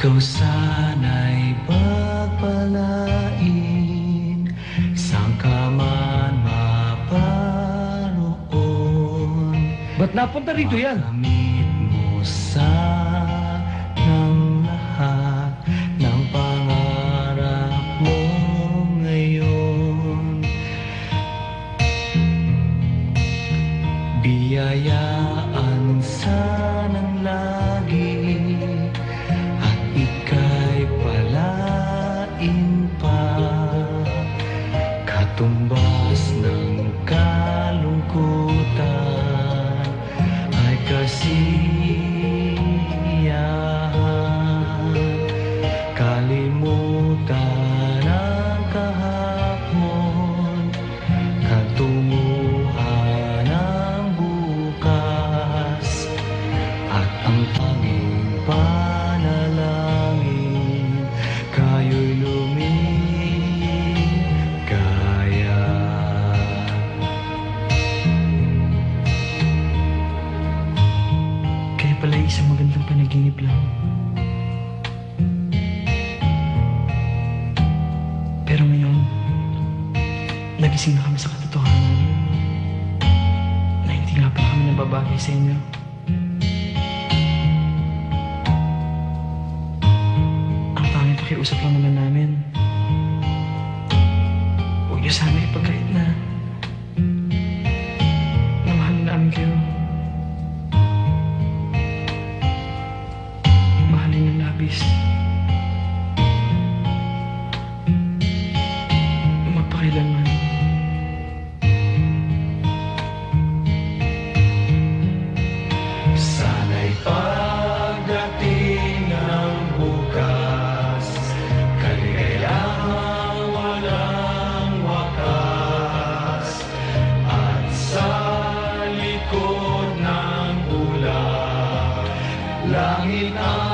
Ikaw sana'y pagpalain. Saan ka man maparoon. Ba't napunta rito yan? Makamit mo sa ng lahat ng pangarap mo ngayon. Biyayaan Katumbas ng kalungkutan Ay kasiyahan magandang panaginip lang. Pero ngayon, nagising na kami sa katotohanan na hindi nga pala kami nababagay sa inyo. Ang tanging pakiusap lang naman namin. Huwag niyo sana ipagkait na labis. Mapakailanman. Sana'y pagdating ng bukas Kaligayahan walang wakas At sa likod ng ulap Langit ang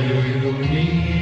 Caio ilumina.